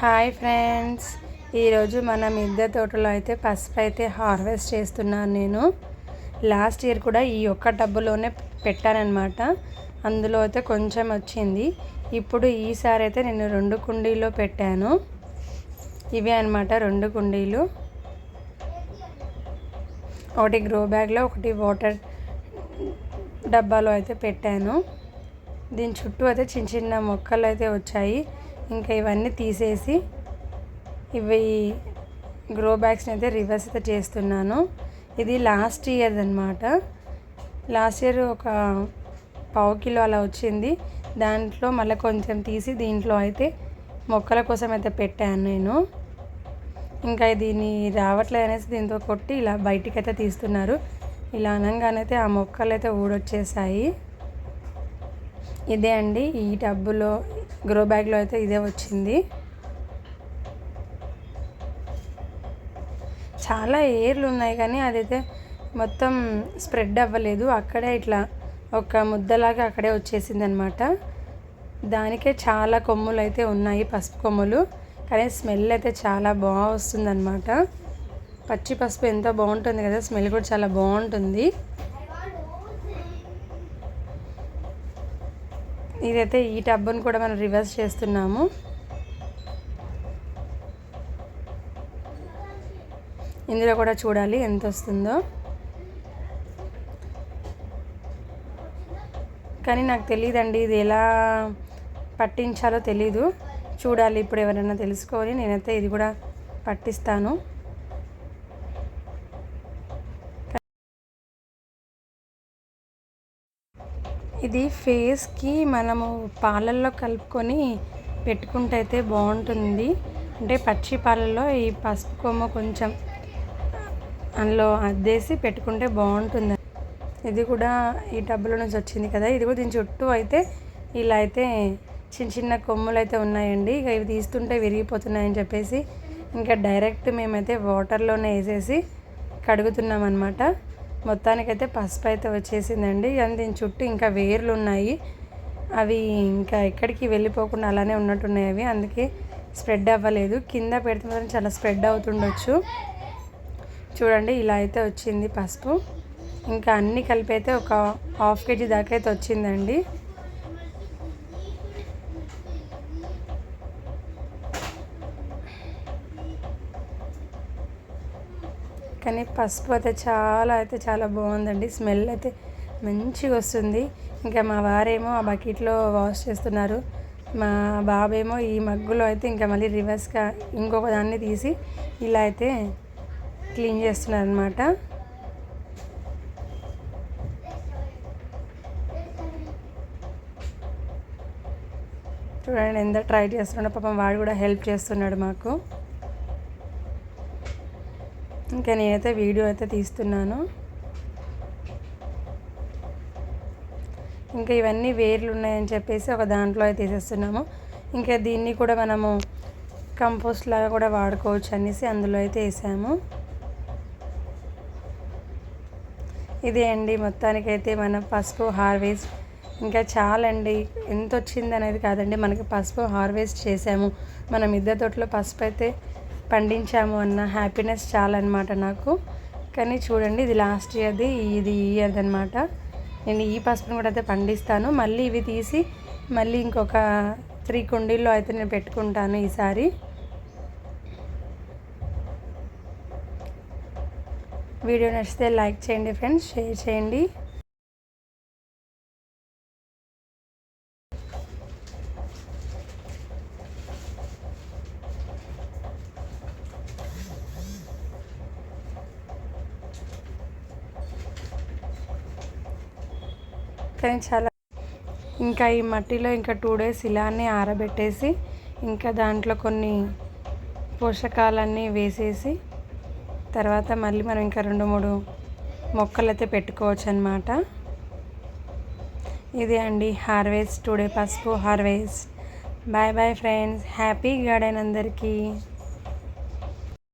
Hi friends ఈరోజు మన మిద్దె తోటలో అయితే పసుపు అయితే హార్వెస్ట్ చేస్తున్నాను నేను. లాస్ట్ ఇయర్ కూడా ఈ ఒక్క టబ్బులోనే పెట్టానన్నమాట. అందులో అయితే కొంచెం వచ్చింది. ఇప్పుడు ఈసారి అయితే నేను రెండు కుండీలో పెట్టాను. ఇవే అనమాట రెండు కుండీలు. ఒకటి గ్రో బ్యాగ్లో ఒకటి వాటర్ డబ్బాలో అయితే పెట్టాను. దీని చుట్టూ అయితే చిన్న చిన్న మొక్కలు అయితే వచ్చాయి. ఇంకా ఇవన్నీ తీసేసి ఇవి గ్రో బ్యాగ్స్ని అయితే రివర్స్ అయితే చేస్తున్నాను. ఇది లాస్ట్ ఇయర్ అనమాట లాస్ట్ ఇయర్ ఒక పావు కిలో అలా వచ్చింది. దాంట్లో మళ్ళీ కొంచెం తీసి దీంట్లో అయితే మొక్కల కోసం అయితే పెట్టాను నేను. ఇంకా దీన్ని రావట్లేదు అనేసి దీంతో కొట్టి ఇలా బయటికి అయితే తీస్తున్నారు. ఇలా అనగానైతే ఆ మొక్కలు అయితే ఊడొచ్చేసాయి. ఇదే అండి ఈ టబ్బులో గ్రో బ్యాగ్లో అయితే ఇదే వచ్చింది. చాలా ఏర్లు ఉన్నాయి కానీ అదైతే మొత్తం స్ప్రెడ్ అవ్వలేదు. అక్కడే ఇట్లా ఒక ముద్దలాగా అక్కడే వచ్చేసింది అనమాట దానికే చాలా కొమ్ములు అయితే ఉన్నాయి పసుపు కొమ్ములు. కానీ స్మెల్ అయితే చాలా బాగా వస్తుంది పచ్చి పసుపు ఎంతో బాగుంటుంది కదా స్మెల్ కూడా చాలా బాగుంటుంది. ఇదైతే ఈ టబ్బును కూడా మనం రివర్స్ చేస్తున్నాము. ఇందులో కూడా చూడాలి ఎంత వస్తుందో. కానీ నాకు తెలియదండి ఇది ఎలా పట్టించాలో తెలీదు. చూడాలి ఇప్పుడు ఎవరైనా తెలుసుకొని నేనైతే ఇది కూడా పట్టిస్తాను. ఇది ఫేస్కి మనము పాలల్లో కలుపుకొని పెట్టుకుంటే అయితే బాగుంటుంది. అంటే పచ్చి పాలల్లో ఈ పసుపు కొమ్మ కొంచెం అందులో అద్దేసి పెట్టుకుంటే బాగుంటుంది. ఇది కూడా ఈ టబ్బులో నుంచి వచ్చింది కదా ఇది కూడా దీని చుట్టూ అయితే ఇలా అయితే చిన్న చిన్న కొమ్ములు అయితే ఉన్నాయండి. ఇక ఇవి తీస్తుంటే విరిగిపోతున్నాయని చెప్పేసి ఇంకా డైరెక్ట్ మేమైతే వాటర్లోనే వేసేసి కడుగుతున్నాం అనమాట మొత్తానికైతే పసుపు అయితే వచ్చేసిందండి. కానీ దీని చుట్టూ ఇంకా వేర్లు ఉన్నాయి అవి ఇంకా ఎక్కడికి వెళ్ళిపోకుండా అలానే ఉన్నట్టున్నాయి అవి. అందుకే స్ప్రెడ్ అవ్వలేదు. కింద పెడితే మాత్రం చాలా స్ప్రెడ్ అవుతుండొచ్చు. చూడండి ఇలా అయితే వచ్చింది పసుపు. ఇంకా అన్నీ కలిపి అయితే ఒక హాఫ్ కేజీ దాకా అయితే వచ్చిందండి. కానీ పసుపు అయితే చాలా అయితే చాలా బాగుందండి. స్మెల్ అయితే మంచిగా వస్తుంది. ఇంకా మా వారేమో ఆ బకెట్లో వాష్ చేస్తున్నారు. మా బాబేమో ఈ మగ్గులో అయితే ఇంకా మళ్ళీ రివర్స్గా ఇంకొక దాన్ని తీసి ఇలా అయితే క్లీన్ చేస్తున్నారు అనమాట చూడండి ఎంత ట్రై చేస్తున్నాడో పాపం వాడు కూడా హెల్ప్ చేస్తున్నాడు మాకు. ఇంకా నేనైతే వీడియో అయితే తీస్తున్నాను. ఇంకా ఇవన్నీ వేర్లు ఉన్నాయని చెప్పేసి ఒక దాంట్లో అయితే తీసేస్తున్నాము. ఇంకా దీన్ని కూడా మనము కంపోస్ట్ లాగా కూడా వాడుకోవచ్చు అనేసి అందులో అయితే వేసాము. ఇదే అండి మొత్తానికైతే మన పసుపు హార్వెస్ట్ ఇంకా చాలండి. ఎంత వచ్చింది అనేది కాదండి. మనకి పసుపు హార్వెస్ట్ చేసాము. మన మిద్దె తోటలో పసుపు అయితే పండించాము అన్న హ్యాపీనెస్ చాలన్నమాట నాకు. కానీ చూడండి ఇది లాస్ట్ ఇయర్ది ఇది ఈ ఇయర్ది అనమాట నేను ఈ పసుపుని కూడా అయితే పండిస్తాను. మళ్ళీ ఇవి తీసి మళ్ళీ ఇంకొక త్రీ కుండీల్లో అయితే నేను పెట్టుకుంటాను ఈసారి. వీడియో నచ్చితే లైక్ చేయండి ఫ్రెండ్స్ షేర్ చేయండి. కానీ చాలా ఇంకా ఈ మట్టిలో ఇంకా టూ డేస్ ఇలానే ఆరబెట్టేసి ఇంకా దాంట్లో కొన్ని పోషకాలన్నీ వేసేసి తర్వాత మళ్ళీ మనం ఇంకా రెండు మూడు మొక్కలు అయితే పెట్టుకోవచ్చు అనమాట ఇదే అండి హార్వెస్ట్ టుడే పసుపు harvest. Bye bye friends. Happy garden అందరికీ.